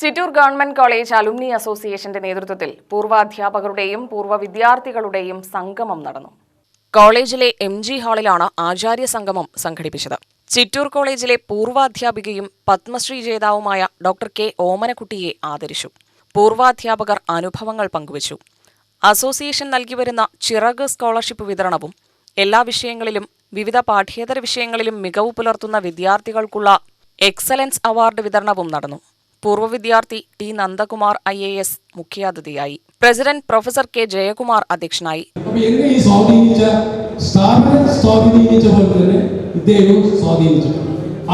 Chittur government college alumni അസോസിയേഷന്റെ നേതൃത്വത്തിൽ പൂർവാധ്യാപകരുടെയും പൂർവ വിദ്യാർത്ഥികളുടെയും സംഗമം നടന്നു. കോളേജിലെ എം ജി ഹാളിലാണ് ആചാര്യ സംഗമം സംഘടിപ്പിച്ചത്. ചിറ്റൂർ കോളേജിലെ പൂർവാധ്യാപികയും പത്മശ്രീ ജേതാവുമായ ഡോക്ടർ കെ ഓമനക്കുട്ടിയെ ആദരിച്ചു. പൂർവാധ്യാപകർ അനുഭവങ്ങൾ പങ്കുവച്ചു. അസോസിയേഷൻ നൽകിവരുന്ന ചിറക് സ്കോളർഷിപ്പ് വിതരണവും എല്ലാ വിഷയങ്ങളിലും വിവിധ പാഠ്യേതര വിഷയങ്ങളിലും മികവ് പുലർത്തുന്ന വിദ്യാർത്ഥികൾക്കുള്ള എക്സലൻസ് അവാർഡ് വിതരണവും നടന്നു. പൂർവ വിദ്യാർത്ഥി T Nandakumar I A S മുഖ്യാതിഥിയായി. പ്രസിഡന്റ് പ്രൊഫസർ കെ ജയകുമാർ അധ്യക്ഷനായി.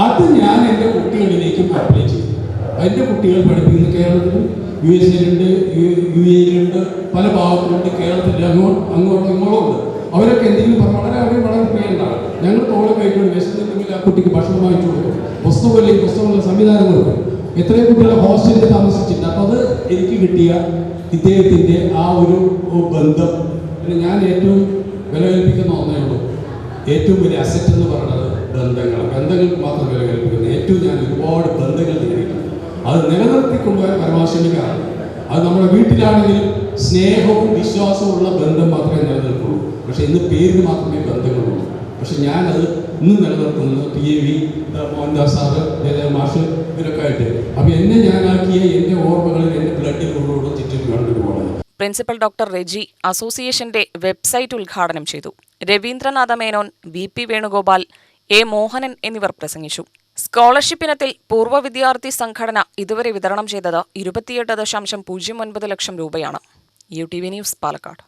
അത് ഞാൻ എന്റെ കുട്ടികളിലേക്കും അപ്ലൈ ചെയ്തു. എന്റെ കുട്ടികൾ പഠിപ്പിക്കുന്ന കേരളത്തിൽ യു എസ് എയിലുണ്ട് യു എയിലുണ്ട് പല ഭാഗത്തുണ്ട് കേരളത്തിൽ അങ്ങോട്ട് അങ്ങോട്ടും ഇങ്ങോട്ടും ഉണ്ട് അവരൊക്കെ എന്തെങ്കിലും പറഞ്ഞാൽ വളരെ അവർ വളരെ പ്രിയണ്ടാണ് ഞങ്ങൾ തോളെ കൈകൊണ്ട് വിശന്നിട്ടുണ്ടെങ്കിൽ ആ കുട്ടിക്ക് ഭക്ഷണം വാങ്ങിച്ചു കൊടുക്കും. പുസ്തകമില്ലെങ്കിൽ പുസ്തകമുള്ള സംവിധാനം കൊടുക്കും. എത്രയോ കുട്ടികളെ ഹോസ്റ്റലിൽ താമസിച്ചിട്ടുണ്ട്. അപ്പോൾ അത് എനിക്ക് കിട്ടിയ ഇദ്ദേഹത്തിന്റെ ആ ഒരു ബന്ധം. പിന്നെ ഞാൻ ഏറ്റവും വില കൽപ്പിക്കുന്ന ഒന്നേ ഉള്ളൂ. ഏറ്റവും വലിയ അസറ്റ് എന്ന് പറയുന്നത് ബന്ധങ്ങൾ ബന്ധങ്ങൾക്ക് മാത്രം വില ഏറ്റവും ഞാൻ ഒരുപാട് ബന്ധങ്ങൾ നേടിയിട്ടുണ്ട്. അത് നിലനിർത്തിക്കൊണ്ടുപോയ കൊണ്ടുപോകാൻ പരമാശ്രമിക്കാറുണ്ട് അത് നമ്മുടെ വീട്ടിലാണെങ്കിലും സ്നേഹവും വിശ്വാസവും ഉള്ള ബന്ധം മാത്രമേ നിലനിൽക്കുള്ളൂ. പക്ഷേ ഇന്ന് പേരിന് മാത്രമേ ബന്ധങ്ങളുള്ളൂ പക്ഷെ ഞാനത് ഇന്ന് നിലനിർത്തുന്നത് T A V Mohandas sir Jayadeva മാഷ് ഇവരൊക്കെ ആയിട്ട്. അപ്പൊ എന്നെ ഞാനാക്കിയ എന്റെ ഓർമ്മകളിൽ എന്റെ ബ്ലഡിൽ ഉള്ളതോടെ ചുറ്റും പോകുന്നത് പ്രിൻസിപ്പൽ ഡോക്ടർ റെജി അസോസിയേഷന്റെ വെബ്സൈറ്റ് ഉദ്ഘാടനം ചെയ്തു. Ravindranatha Menon V P Venugopal A Mohanan എന്നിവർ പ്രസംഗിച്ചു. സ്കോളർഷിപ്പ് ഇനത്തിൽ പൂർവ വിദ്യാർത്ഥി സംഘടന ഇതുവരെ വിതരണം ചെയ്തത് ഇരുപത്തിയെട്ട് ദശാംശം പൂജ്യം ഒൻപത് ലക്ഷം രൂപയാണ്. U T V news Palakkad.